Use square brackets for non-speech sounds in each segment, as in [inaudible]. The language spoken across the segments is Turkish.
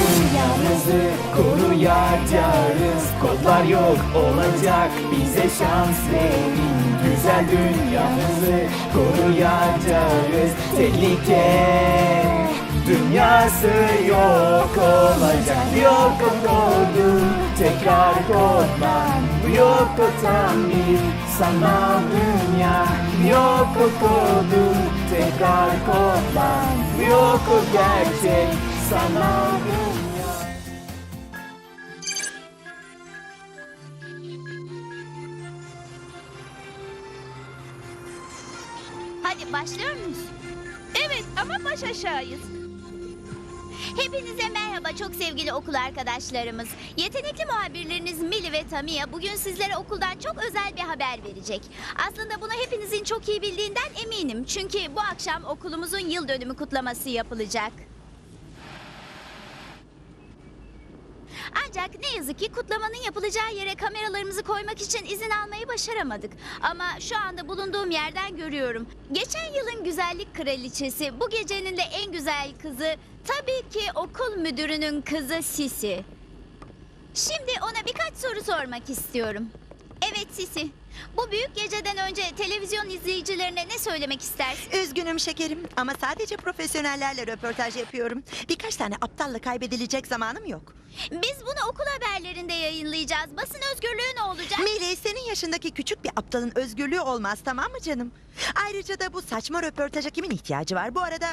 Dünyamızı koruyacağız Kodlar yok olacak bize şans verin Güzel dünyamızı koruyacağız. Tehlike dünyası yok olacak. Yok oldu tekrar kodman Yok o tam bir sanal dünya. Yok o kodu tekrar kodman Yok o gerçek sanal dünya. Hadi başlıyor muyuz? Evet ama baş aşağıyız. Hepinize merhaba çok sevgili okul arkadaşlarımız. Yetenekli muhabirleriniz Mili ve Tamiya bugün sizlere okuldan çok özel bir haber verecek. Aslında bunu hepinizin çok iyi bildiğinden eminim. Çünkü bu akşam okulumuzun yıl dönümü kutlaması yapılacak. Ancak ne yazık ki kutlamanın yapılacağı yere kameralarımızı koymak için izin almayı başaramadık. Ama şu anda bulunduğum yerden görüyorum. Geçen yılın güzellik kraliçesi, bu gecenin de en güzel kızı tabii ki okul müdürünün kızı Sisi. Şimdi ona birkaç soru sormak istiyorum. Evet Sisi, bu büyük geceden önce televizyon izleyicilerine ne söylemek istersin? Üzgünüm şekerim ama sadece profesyonellerle röportaj yapıyorum. Birkaç tane aptalla kaybedilecek zamanım yok. Biz bunu okul haberlerinde yayınlayacağız. Basın özgürlüğü ne olacak? Mili senin yaşındaki küçük bir aptalın özgürlüğü olmaz tamam mı canım? Ayrıca da bu saçma röportaja kimin ihtiyacı var? Bu arada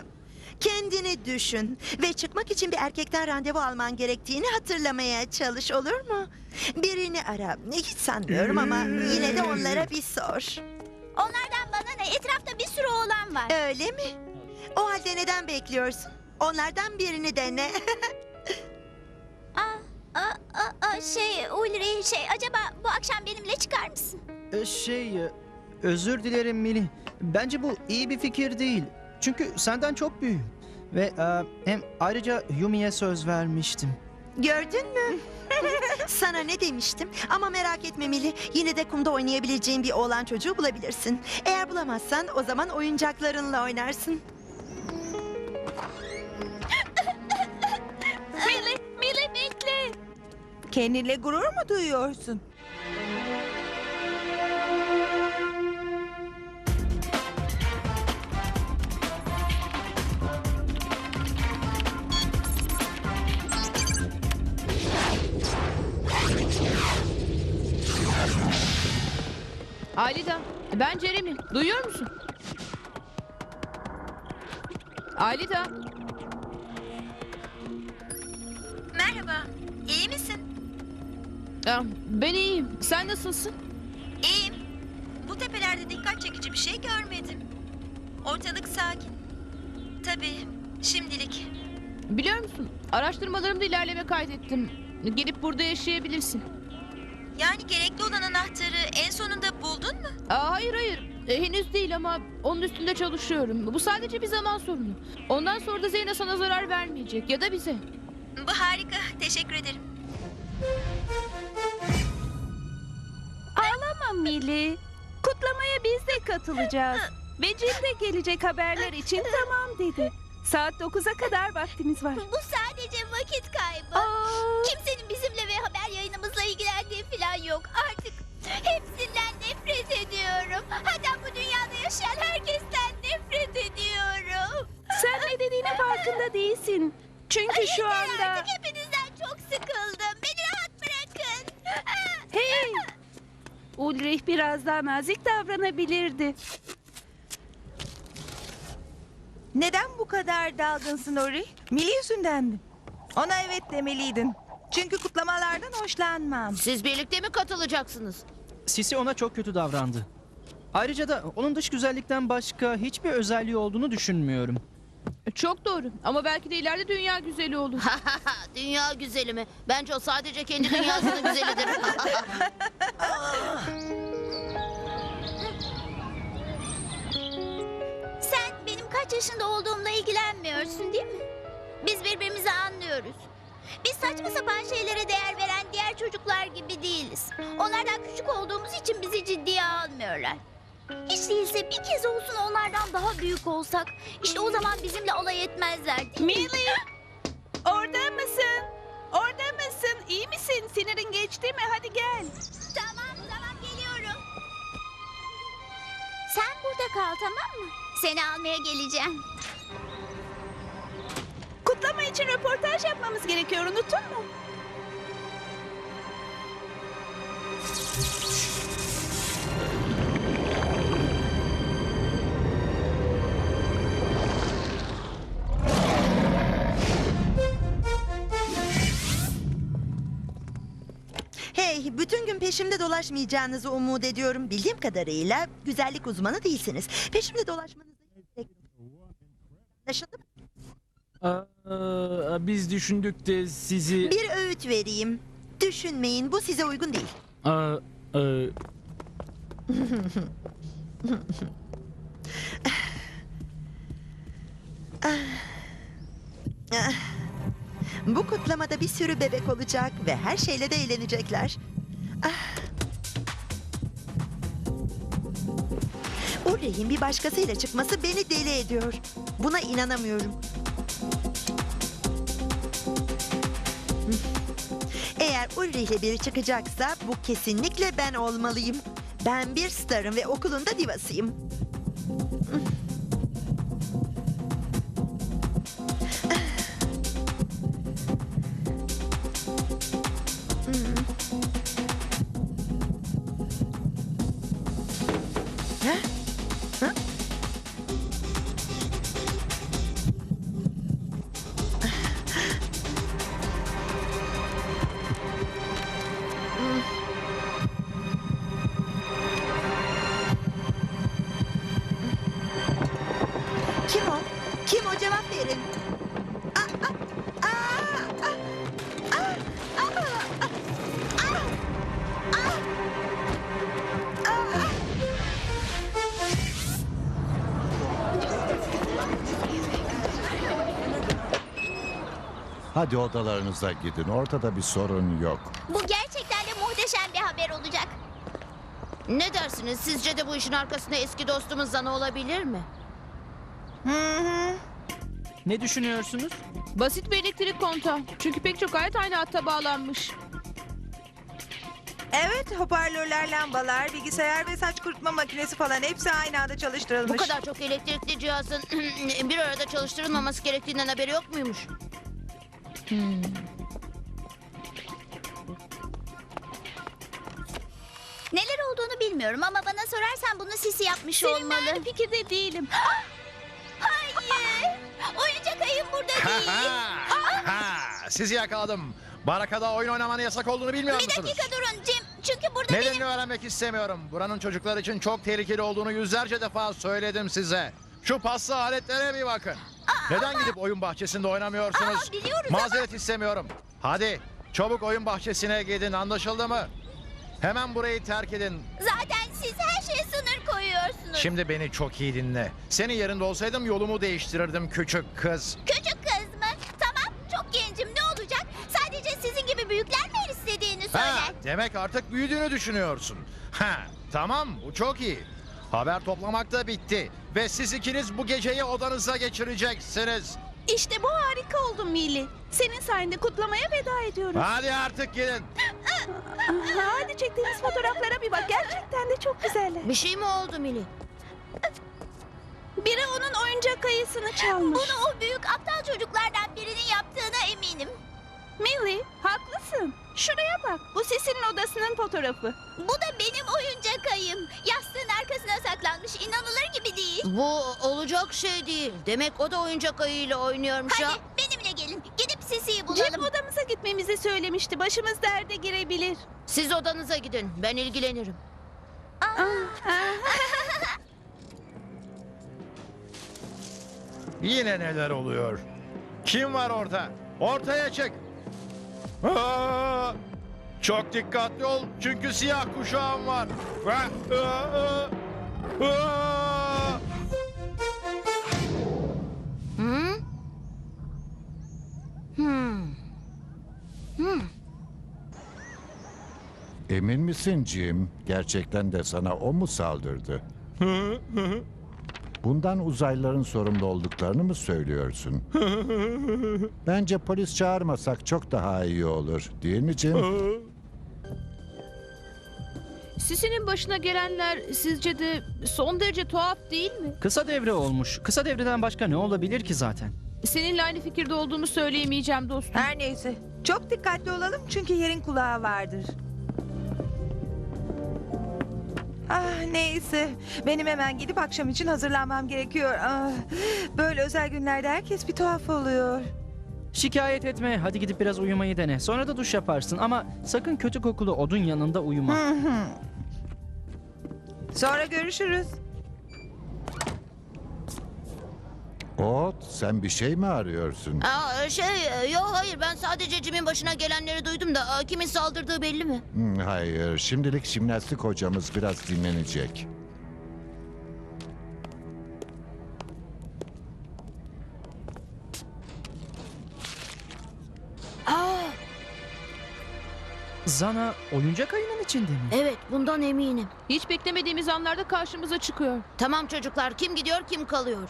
kendini düşün ve çıkmak için bir erkekten randevu alman gerektiğini hatırlamaya çalış olur mu? Birini ara. Hiç sanmıyorum ama yine de onlara bir sor. Onlardan bana ne? Etrafta bir sürü oğlan var. Öyle mi? O halde neden bekliyorsun? Onlardan birini dene. [laughs] Aa, aa, aa, aa, şey Ulri şey acaba bu akşam benimle çıkar mısın? E, Şey, e, özür dilerim Mili. Bence bu iyi bir fikir değil. Çünkü senden çok büyüğüm. Ve e, hem ayrıca Yumi'ye söz vermiştim. Gördün mü? [laughs] Sana ne demiştim? Ama merak etme Mili. Yine de kumda oynayabileceğin bir oğlan çocuğu bulabilirsin. Eğer bulamazsan o zaman oyuncaklarınla oynarsın. [laughs] Mili, Mili bekle. Kendinle gurur mu duyuyorsun? Alida, ben Jeremy. Duyuyor musun? Alida, Merhaba. İyi misin? ah, ben iyiyim. Sen nasılsın? İyiyim. Bu tepelerde dikkat çekici bir şey görmedim. Ortalık sakin. Tabii. Şimdilik. Biliyor musun? Araştırmalarımda ilerleme kaydettim. Gelip burada yaşayabilirsin. Yani gerekli olan anahtarı en sonunda buldun mu? Aa, hayır hayır. E, henüz değil ama onun üstünde çalışıyorum. Bu sadece bir zaman sorunu. Ondan sonra da Zeyna sana zarar vermeyecek ya da bize. Bu harika. Teşekkür ederim. Ağlama Mili. Kutlamaya biz de katılacağız. Ve Jim de gelecek haberler için tamam dedi. Saat 9'a kadar vaktimiz var. Bu sadece vakit kaybı. Aa, Kimsenin bizimle ve haber yayınımızla ilgilendiği falan yok. Artık hepsinden nefret ediyorum. Hatta bu dünyada yaşayan herkesten nefret ediyorum. sen ne dediğinin farkında değilsin. Çünkü şu Yeter anda... artık hepinizden çok sıkıldım. Beni rahat bırakın. Hey! Ulrich biraz daha nazik davranabilirdi. Neden bu kadar dalgınsın Ori? Mili yüzünden mi? Ona evet demeliydin. Çünkü kutlamalardan hoşlanmam. Siz birlikte mi katılacaksınız? Sisi ona çok kötü davrandı. Ayrıca da onun dış güzellikten başka hiçbir özelliği olduğunu düşünmüyorum. Çok doğru ama belki de ileride dünya güzeli olur. [laughs] Dünya güzeli mi? Bence o sadece kendi dünyasının güzelidir. Sen benim kaç yaşında olduğumla ilgilenmiyorsun değil mi? Biz birbirimizi anlıyoruz. Biz saçma sapan şeylere değer veren diğer çocuklar gibi değiliz. Onlardan küçük olduğumuz için bizi ciddiye almıyorlar. Hiç değilse bir kez olsun onlardan daha büyük olsak, işte o zaman bizimle alay etmezler. değil mi? Millie! Orada mısın? Orada mısın? İyi misin? Sinirin geçti mi? Hadi gel. Tamam tamam geliyorum. Sen burada kal tamam mı? Seni almaya geleceğim. Kutlama için röportaj yapmamız gerekiyor. Unuttun mu? Hey, bütün gün peşimde dolaşmayacağınızı umut ediyorum. Bildiğim kadarıyla güzellik uzmanı değilsiniz. Peşimde dolaşmanızı Anlaşıldı mı? Aa, biz düşündük de sizi... Bir öğüt vereyim. Düşünmeyin, bu size uygun değil. Aa, e, Bu kutlamada bir sürü bebek olacak ve her şeyle de eğlenecekler. Ah. O rehin bir başkasıyla çıkması beni deli ediyor. Buna inanamıyorum. Eğer Ulri ile biri çıkacaksa bu kesinlikle ben olmalıyım. Ben bir starım ve okulun da divasıyım. Hadi odalarınıza gidin. Ortada bir sorun yok. Bu gerçekten de muhteşem bir haber olacak. Ne dersiniz? Sizce de bu işin arkasında eski dostumuz Zana olabilir mi? Ne düşünüyorsunuz? Basit bir elektrik kontağı. Çünkü pek çok alet aynı hatta bağlanmış. Evet, hoparlörler, lambalar, bilgisayar ve saç kurutma makinesi falan hepsi aynı anda çalıştırılmış. Bu kadar çok elektrikli cihazın [clears throat] bir arada çalıştırılmaması gerektiğinden haberi yok muymuş? Neler olduğunu bilmiyorum ama bana sorarsan bunu Sisi yapmış Seninle olmalı. aynı fikirde değilim. [gasps] Hayır. Oyuncak ayım burada değil. Ha, sizi yakaladım. Barakada oyun oynamanın yasak olduğunu bilmiyor Bir musunuz? dakika durun Jim. Çünkü burada Nedenini benim... öğrenmek istemiyorum. Buranın çocuklar için çok tehlikeli olduğunu yüzlerce defa söyledim size. Şu paslı aletlere bir bakın. Neden gidip oyun bahçesinde oynamıyorsunuz? Aa, biliyoruz Mazeret istemiyorum. Hadi çabuk oyun bahçesine gidin anlaşıldı mı? Hemen burayı terk edin. Zaten siz her şeye sınır koyuyorsunuz. Şimdi beni çok iyi dinle. Senin yerinde olsaydım yolumu değiştirirdim küçük kız. Küçük kız mı? Tamam çok gencim ne olacak? Sadece sizin gibi büyükler mi her istediğini Ha, söyler. demek artık büyüdüğünü düşünüyorsun. Ha, tamam bu çok iyi. Haber toplamak da bitti. Ve siz ikiniz bu geceyi odanıza geçireceksiniz. İşte bu harika oldu Millie. Senin sayende kutlamaya veda ediyoruz. Hadi artık gidin. Hadi çektiğimiz fotoğraflara bir bak. Gerçekten de çok güzeller. Bir şey mi oldu Mili? Biri onun oyuncak ayısını çalmış. Bunu o büyük aptal çocuklardan birinin yaptığına eminim. Millie, haklısın. Şuraya bak. Bu Sisi'nin odasının fotoğrafı. Bu da benim oyuncak ayım. Yastığın arkasına saklanmış. İnanılır gibi değil. Bu olacak şey değil. Demek o da oyuncak ayıyla oynuyormuş ya. Hadi benimle gelin. Gidip Sisi'yi Jim bulalım. odamıza gitmemizi söylemişti. Başımız derde girebilir. Siz odanıza gidin. Ben ilgilenirim. Yine neler oluyor? Kim var orada? Ortaya çık. Aa! Çok dikkatli ol çünkü siyah kuşağım var. Aa! Aa! Aa! Hı? Hmm. Hmm. Emin misin Jim? Gerçekten de sana o mu saldırdı? [laughs] Bundan uzaylıların sorumlu olduklarını mı söylüyorsun? [laughs] Bence polis çağırmasak çok daha iyi olur. Değil mi Jim? Sisi'nin başına gelenler sizce de son derece tuhaf değil mi? Kısa devre olmuş. Kısa devreden başka ne olabilir ki zaten? Seninle aynı fikirde olduğumu söyleyemeyeceğim dostum. Her neyse. Çok dikkatli olalım çünkü yerin kulağı vardır. Ah neyse. Benim hemen gidip akşam için hazırlanmam gerekiyor. Ah, böyle özel günlerde herkes bir tuhaf oluyor. Şikayet etme. Hadi gidip biraz uyumayı dene. Sonra da duş yaparsın ama sakın kötü kokulu odun yanında uyuma. Hı hı. Sonra görüşürüz. Ot, sen bir şey mi arıyorsun? Aa, şey, yok hayır ben sadece Jim'in başına gelenleri duydum da aa, kimin saldırdığı belli mi? Hmm, Hayır, şimdilik jimnastik hocamız biraz dinlenecek. Aa, Zana oyuncak ayının içinde mi? evet bundan eminim. Hiç beklemediğimiz anlarda karşımıza çıkıyor. Tamam çocuklar kim gidiyor kim kalıyor?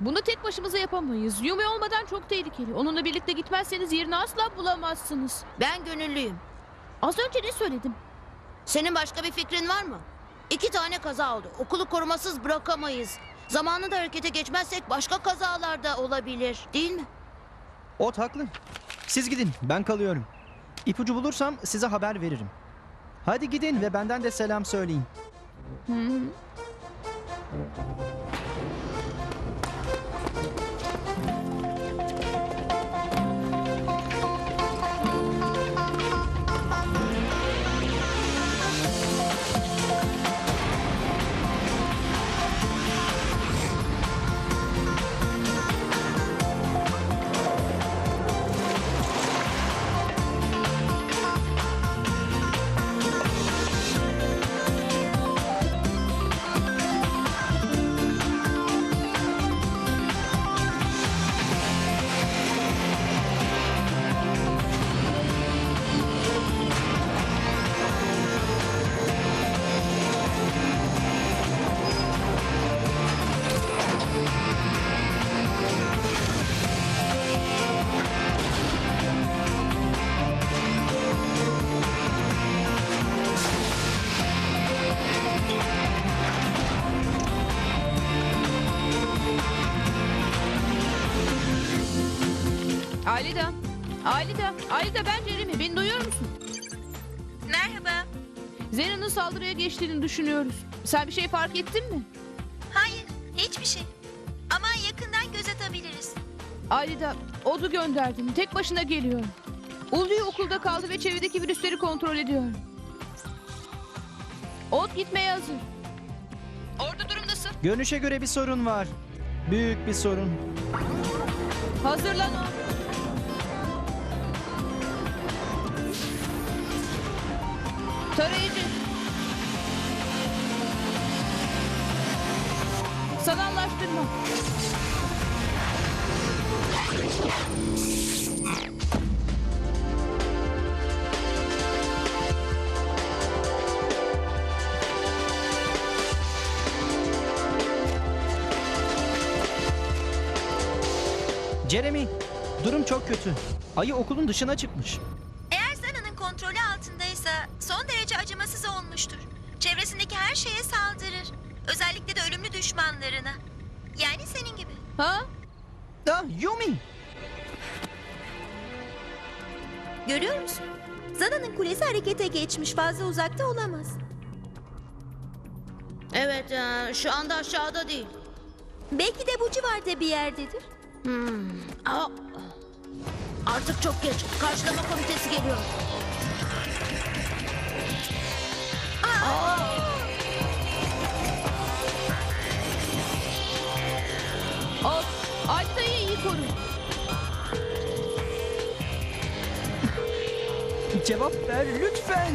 Bunu tek başımıza yapamayız. Yumi olmadan çok tehlikeli. Onunla birlikte gitmezseniz yerini asla bulamazsınız. Ben gönüllüyüm. Az önce ne söyledim? Senin başka bir fikrin var mı? İki tane kaza oldu. Okulu korumasız bırakamayız. Zamanında harekete geçmezsek başka kazalar da olabilir. Değil mi? Ot haklı. Siz gidin. Ben kalıyorum. İpucu bulursam size haber veririm. Hadi gidin ve benden de selam söyleyin. Alida. Merhaba. Zena'nın saldırıya geçtiğini düşünüyoruz. Sen bir şey fark ettin mi? Hayır, hiçbir şey. Ama yakından göz atabiliriz. Alida, Od'u gönderdim. Tek başına geliyor. Ulvi okulda kaldı ve çevredeki virüsleri kontrol ediyor. Od gitmeye hazır. Orada durum nasıl? Görünüşe göre bir sorun var. Büyük bir sorun. Hazırlan Od. Jeremy, durum çok kötü. Ayı okulun dışına çıkmış. Eğer Zana'nın kontrolü altındaysa son derece acımasız olmuştur. Çevresindeki her şeye saldırır. Özellikle de ölümlü düşmanlarına. Yani senin gibi. Ha? Ah, Yumi! Görüyor musun? Zana'nın kulesi harekete geçmiş. Fazla uzakta olamaz. Evet e, şu anda aşağıda değil. Belki de bu civarda bir yerdedir. Hmm. Aa, artık çok geç. Karşılama komitesi geliyor. Od, Alida'yı iyi koru. Cevap ver lütfen.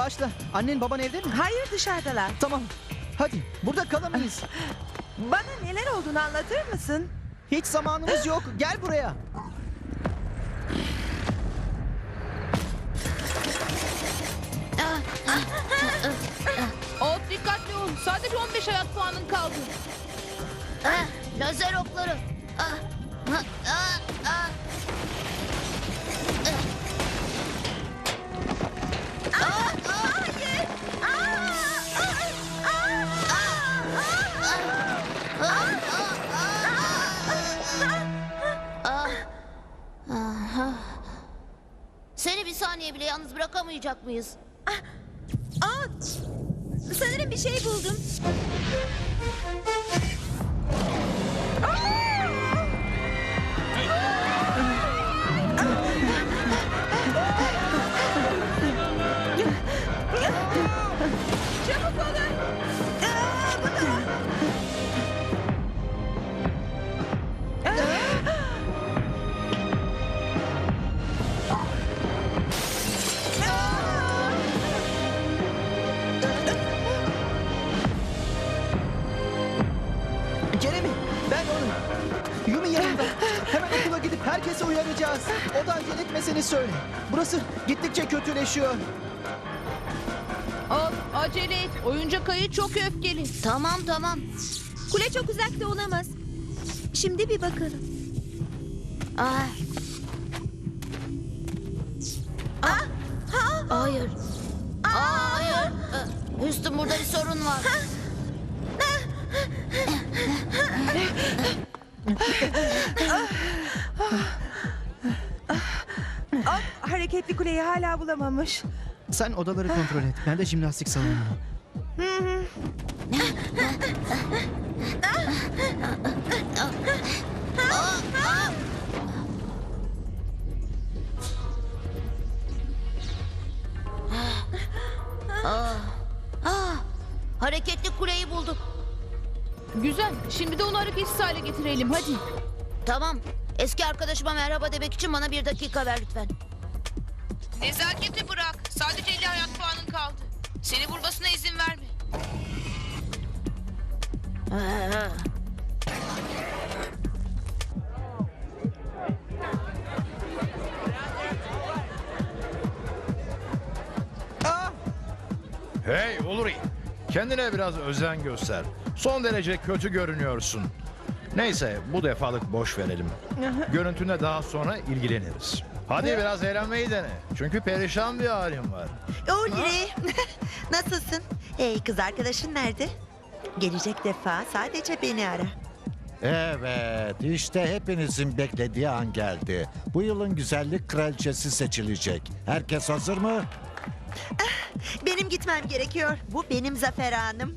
Başla. Annen baban evde mi? Hayır dışarıdalar. Tamam. Hadi burada kalamayız. [laughs] Bana neler olduğunu anlatır mısın? Hiç zamanımız yok. Gel buraya. Ot dikkatli ol. Sadece 15 ayak puanın kaldı. Ah, lazer okları. Ah, ah, ah. Ah. Saniye bile yalnız bırakamayacak mıyız? Ot. Sanırım bir şey buldum. Kötüleşiyor. Ot, acele et. Oyuncak ayı çok öfkeli. Tamam tamam. Kule çok uzakta olamaz. Şimdi bir bakalım. Ah. Ah. Hayır. Aa, hayır. Ee, Houston burada bir sorun var. Hop, hareketli kuleyi hala bulamamış. Sen odaları kontrol et. Ben de jimnastik salonunu. Ah, hareketli kuleyi bulduk. Güzel. Şimdi de onu hareketsiz hale getirelim. Hadi. Tamam. Eski arkadaşıma merhaba demek için bana bir dakika ver lütfen. Nezaketi bırak. Sadece 50 hayat puanın kaldı. Seni vurmasına izin verme. Aa! Hey Ulri, kendine biraz özen göster. Son derece kötü görünüyorsun. Neyse bu defalık boş verelim. [laughs] Görüntüne daha sonra ilgileniriz. Hadi biraz eğlenmeyi dene. Çünkü perişan bir halim var. Ulri. [laughs] Nasılsın? Hey kız arkadaşın nerede? Gelecek defa sadece beni ara. Evet, işte hepinizin beklediği an geldi. Bu yılın güzellik kraliçesi seçilecek. Herkes hazır mı? Benim gitmem gerekiyor. Bu benim zafer anım.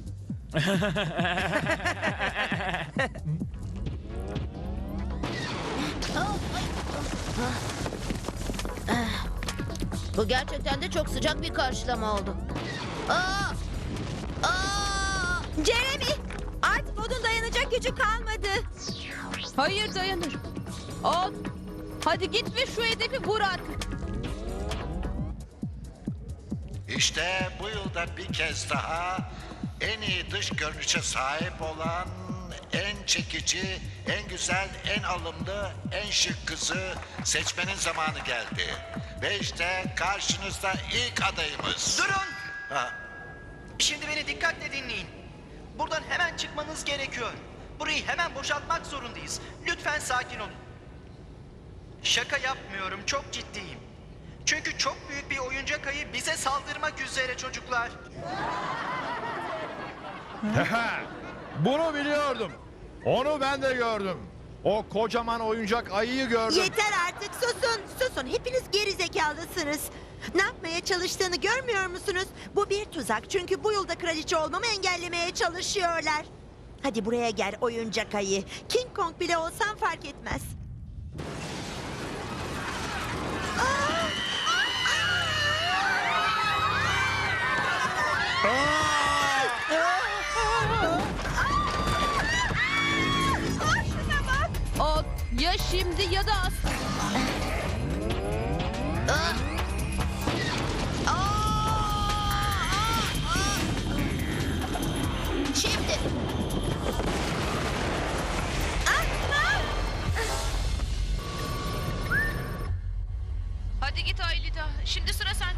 [laughs] Bu gerçekten de çok sıcak bir karşılama oldu. Aa! Aa! Jeremy. Artık odun dayanacak gücü kalmadı. Hayır dayanır. Ot. Hadi git ve şu hedefi vur artık. İşte bu yılda bir kez daha en iyi dış görünüşe sahip olan en çekici, en güzel, en alımlı, en şık kızı seçmenin zamanı geldi. Ve işte karşınızda ilk adayımız. Durun! Ha, Şimdi beni dikkatle dinleyin. Buradan hemen çıkmanız gerekiyor. Burayı hemen boşaltmak zorundayız. Lütfen sakin olun. Şaka yapmıyorum, çok ciddiyim. Çünkü çok büyük bir oyuncak ayı bize saldırmak üzere çocuklar. Bunu biliyordum. Onu ben de gördüm. O kocaman oyuncak ayıyı gördüm. Yeter artık susun susun hepiniz geri zekalısınız. Ne yapmaya çalıştığını görmüyor musunuz? Bu bir tuzak çünkü bu yılda kraliçe olmamı engellemeye çalışıyorlar. Hadi buraya gel oyuncak ayı. King Kong bile olsan fark etmez. Ya şimdi ya da. Şimdi. Hadi git Aylida. Şimdi sıra sende.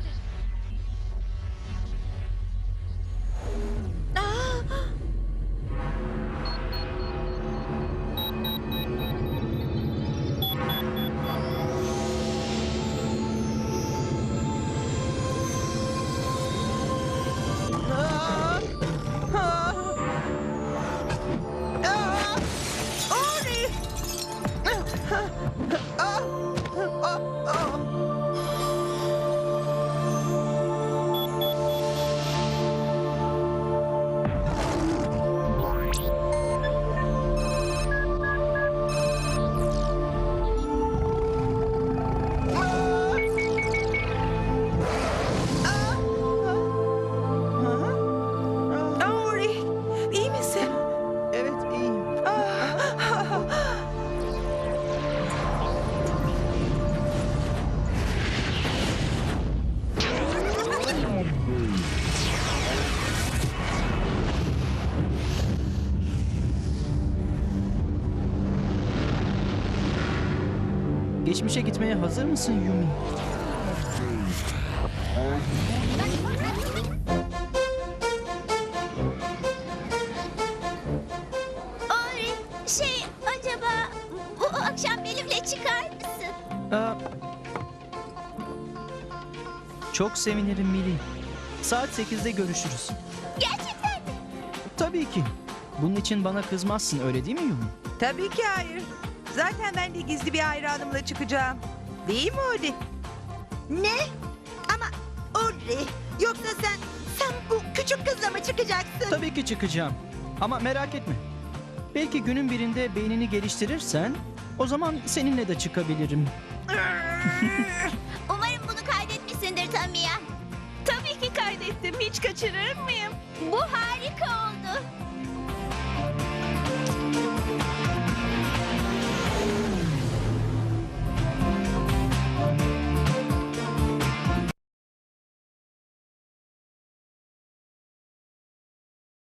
Geçmişe gitmeye hazır mısın Yumi? Ori, şey acaba bu akşam benimle çıkar mısın? Aa, çok sevinirim Mili. Saat 8'de görüşürüz. Gerçekten mi? Tabii ki. Bunun için bana kızmazsın öyle değil mi Yumi? Tabii ki hayır. Zaten ben de gizli bir hayranımla çıkacağım. Değil mi Ori? Ne? Ama Ori yoksa sen sen bu küçük kızla mı çıkacaksın? Tabii ki çıkacağım. Ama merak etme. Belki günün birinde beynini geliştirirsen o zaman seninle de çıkabilirim. [laughs] Umarım bunu kaydetmişsindir Tamiya. Tabii ki kaydettim. Hiç kaçırır mıyım? Bu harika oldu.